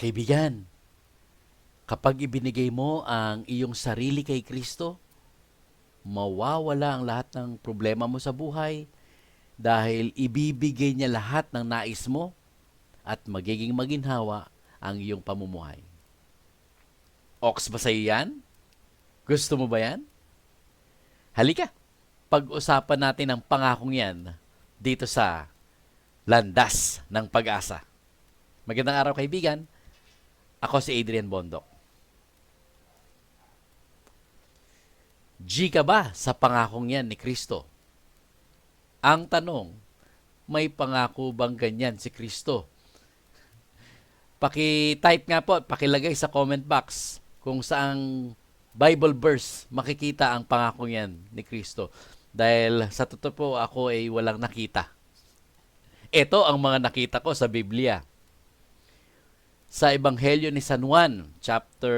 Kaibigan, kapag ibinigay mo ang iyong sarili kay Kristo, mawawala ang lahat ng problema mo sa buhay dahil ibibigay niya lahat ng nais mo at magiging maginhawa ang iyong pamumuhay. Ox ba sa yan? Gusto mo ba yan? Halika, pag-usapan natin ang pangakong yan dito sa Landas ng Pag-asa. Magandang araw kaibigan, ako si Adrian Bondok. G ka ba sa pangakong yan ni Kristo? Ang tanong, may pangako bang ganyan si Kristo? Paki-type nga po, pakilagay sa comment box kung saang Bible verse makikita ang pangako yan ni Kristo. Dahil sa totoo po ako ay walang nakita. Ito ang mga nakita ko sa Biblia. Sa Ebanghelyo ni San Juan, chapter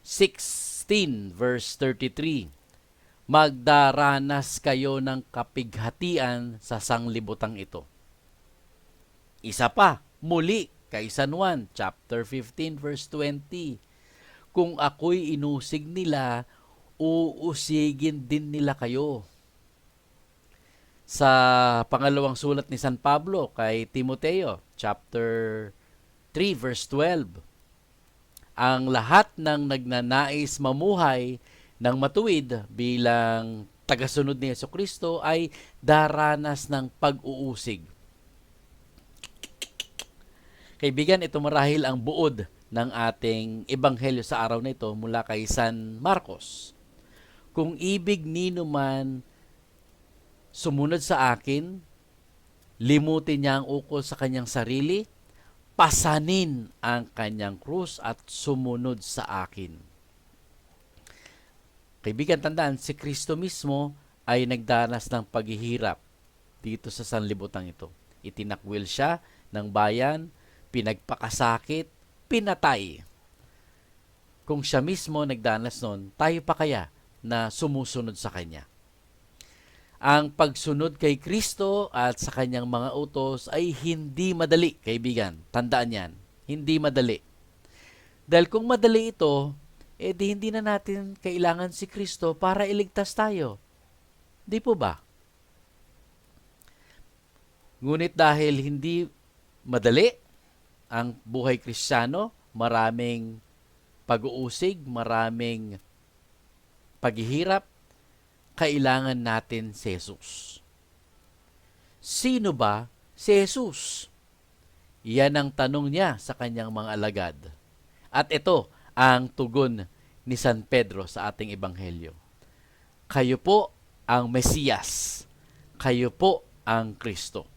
16, verse 33, Magdaranas kayo ng kapighatian sa sanglibutang ito. Isa pa, muli, kay San Juan, chapter 15, verse 20, Kung ako'y inusig nila, uusigin din nila kayo. Sa pangalawang sulat ni San Pablo kay Timoteo, chapter 3 verse 12. Ang lahat ng nagnanais mamuhay ng matuwid bilang tagasunod ni Yeso Kristo ay daranas ng pag-uusig. Kaibigan, ito marahil ang buod ng ating ebanghelyo sa araw na ito mula kay San Marcos. Kung ibig nino man sumunod sa akin, limutin niya ang ukol sa kanyang sarili, pasanin ang kanyang krus at sumunod sa akin. Kaibigan, tandaan, si Kristo mismo ay nagdanas ng paghihirap dito sa sanlibutan ito. Itinakwil siya ng bayan, pinagpakasakit, pinatay. Kung siya mismo nagdanas nun, tayo pa kaya na sumusunod sa Kanya? Ang pagsunod kay Kristo at sa kanyang mga utos ay hindi madali, kaibigan. Tandaan yan. Hindi madali. Dahil kung madali ito, eh di hindi na natin kailangan si Kristo para iligtas tayo. Di po ba? Ngunit dahil hindi madali ang buhay kristyano, maraming pag-uusig, maraming paghihirap, kailangan natin si Jesus. Sino ba si Jesus? Yan ang tanong niya sa kanyang mga alagad. At ito ang tugon ni San Pedro sa ating ebanghelyo. Kayo po ang Mesiyas. Kayo po ang Kristo.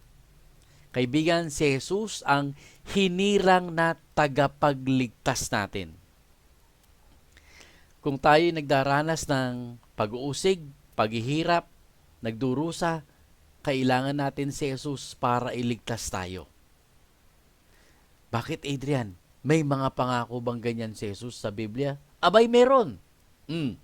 Kaibigan, si Jesus ang hinirang na tagapagligtas natin. Kung tayo nagdaranas ng pag-uusig, paghihirap, nagdurusa, kailangan natin si Jesus para iligtas tayo. Bakit Adrian? May mga pangako bang ganyan si Jesus sa Biblia? Abay, meron. Mm.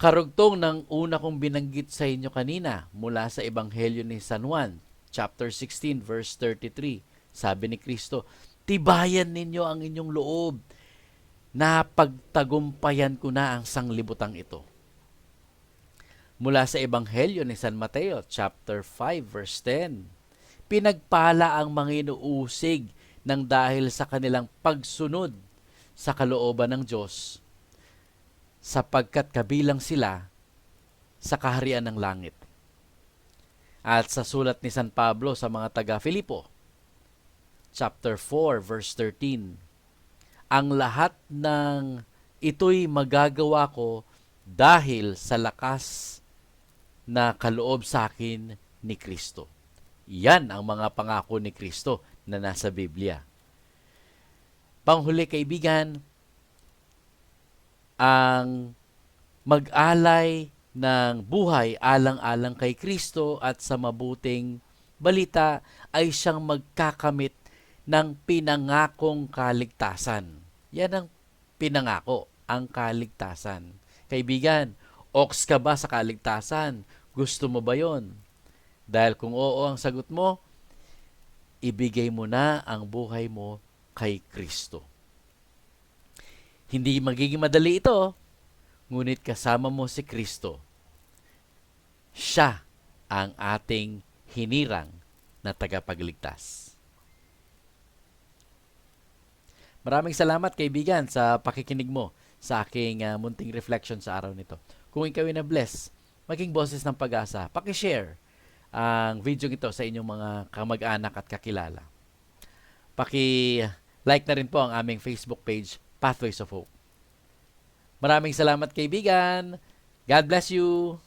Karugtong ng una kong binanggit sa inyo kanina mula sa Ebanghelyo ni San Juan, chapter 16, verse 33. Sabi ni Kristo, Tibayan ninyo ang inyong loob na pagtagumpayan ko na ang sanglibutang ito. Mula sa Ebanghelyo ni San Mateo, chapter 5, verse 10. Pinagpala ang mga inuusig ng dahil sa kanilang pagsunod sa kalooban ng Diyos, sapagkat kabilang sila sa kaharian ng langit. At sa sulat ni San Pablo sa mga taga-Filipo, chapter 4, verse 13, ang lahat ng ito'y magagawa ko dahil sa lakas na kaloob sa akin ni Kristo. Yan ang mga pangako ni Kristo na nasa Biblia. Panghuli kaibigan, ang mag-alay ng buhay alang-alang kay Kristo at sa mabuting balita ay siyang magkakamit ng pinangakong kaligtasan. Yan ang pinangako, ang kaligtasan. Kaibigan, ox ka ba sa kaligtasan? Gusto mo ba yon? Dahil kung oo ang sagot mo, ibigay mo na ang buhay mo kay Kristo. Hindi magiging madali ito, ngunit kasama mo si Kristo. Siya ang ating hinirang na tagapagligtas. Maraming salamat kaibigan sa pakikinig mo sa aking ah, munting reflection sa araw nito. Kung ikaw ay na-bless, maging boses ng pag-asa, pakishare ang video ito sa inyong mga kamag-anak at kakilala. Paki-like na rin po ang aming Facebook page, Pathways of Hope. Maraming salamat kaibigan. God bless you.